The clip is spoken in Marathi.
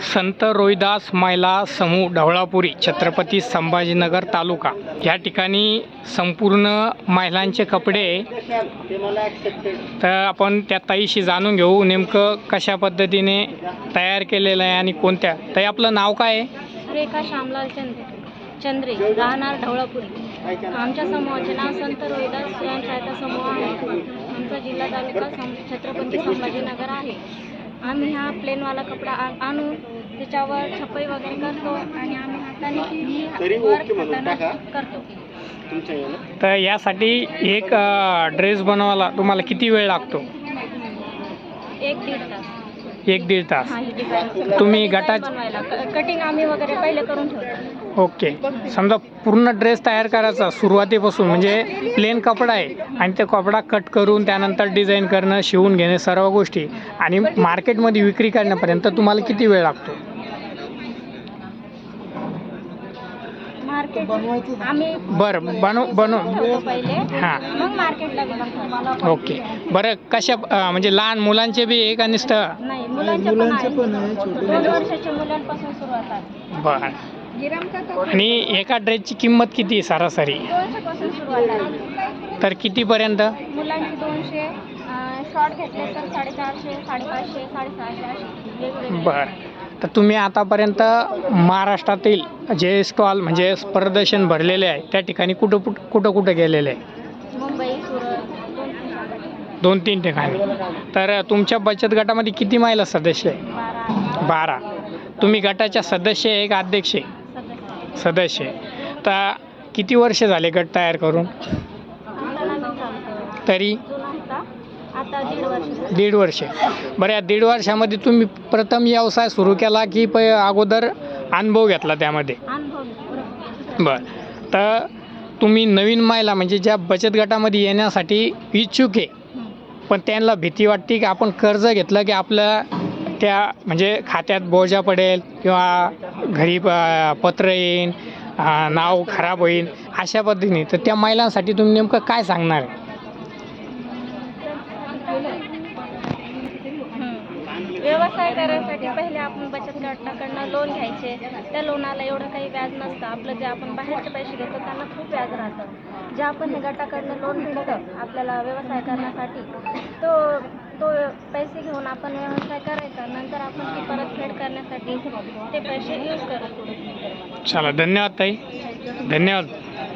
संत रोहिदास महिला समूह ढवळापुरी छत्रपती संभाजीनगर तालुका. या ठिकाणी संपूर्ण महिलांचे कपडे तर आपण त्या ताईशी जाणून घेऊ नेमकं कशा पद्धतीने तयार केलेलं आहे आणि कोणत्या? ताई आपलं नाव काय आहे? रेखा श्यामलाल चंद्रे चंद्रे राहणार ढवळापुरी. आमच्या समूहाचे नाव संत रोहिदास स्वयंसहायता समूह आहे. आमचा जिल्हा तालुका छत्रपती संभाजीनगर आहे. आम्ही हा प्लेनवाला कपडा आ आणून त्याच्यावर छपाई वगैरे करतो आणि आम्ही हाताने वर्क हाताने करतो. तर यासाठी एक ड्रेस बनवायला तुम्हाला किती वेळ लागतो? एक दीड तास. एक दीड तास. हा ही तुम्ही गटाच- कटिंग आम्ही वगैरे पहिले करून ठेवतो. ओके. समजा पूर्ण ड्रेस तयार करायचा सुरुवातीपासून म्हणजे प्लेन कपडा आहे आणि ते कपडा कट करून त्यानंतर डिझाईन करणं शिवून घेणे सर्व गोष्टी. आणि मार्केटमध्ये विक्री करण्यापर्यंत तुम्हाला किती वेळ लागतो? बरं बनव बनव. हां. ओके. बरं कशा म्हणजे लहान मुलांचे बी एक आणि बरं. आणि एका ड्रेसची किंमत किती आहे सरासरी? सुरुवात आहे तर कितीपर्यंत? मुलांची दोनशे शॉर्ट घेतले तर साडेचारशे साडेपाचशे साडेसहाशे असे वेगवेगळे. बरं. तर तुम्ही आतापर्यंत महाराष्ट्रातील जे स्टॉल म्हणजे प्रदर्शन भरलेले आहे त्या ठिकाणी कुठं कुठं कुठं कुठं गेलेले आहे? मुंबई सुरत दोन तीन ठिकाणी. दोन तीन ठिकाणी. तर तुमच्या बचत गटामध्ये किती महिला सदस्य आहे? बारा. बारा. तुम्ही गटाच्या सदस्य आहे का अध्यक्ष आहे? सदस्य. तर किती वर्ष झाले गट तयार करून? आता तरी? आता दीड वर्ष. बरं या दीड वर्षामध्ये तुम्ही प्रथम व्यवसाय सुरू केला की प अगोदर अनुभव घेतला त्यामध्ये. बरं. तर तुम्ही नवीन महिला म्हणजे ज्या बचत गटामध्ये येण्यासाठी इच्छुक आहे. पण त्यांना भीती वाटते की आपण कर्ज घेतलं की आपल्या त्या म्हणजे खात्यात बोजा पडेल किंवा घरी प- पत्र येईन नाव खराब होईल अशा पद्धतीने. तर त्या महिलांसाठी तुम्ही नेमकं काय सांगणार? आहे व्यवसाय करण्यासाठी पहिले आपण बचत गटाकडनं लोन घ्यायचे त्या लोनाला एवढं काही व्याज नसतं. आपलं जे आपण बाहेरचे पैसे घेतो त्यांना खूप व्याज राहतं. जे आपण हे गटाकडनं लोन भेटतं आपल्याला व्यवसाय करण्यासाठी तो तो पैसे घेऊन आपण व्यवसाय करायचा नंतर आपण ती परतफेड करण्यासाठी ते पैसे यूज करतो चला धन्यवाद ताई. धन्यवाद.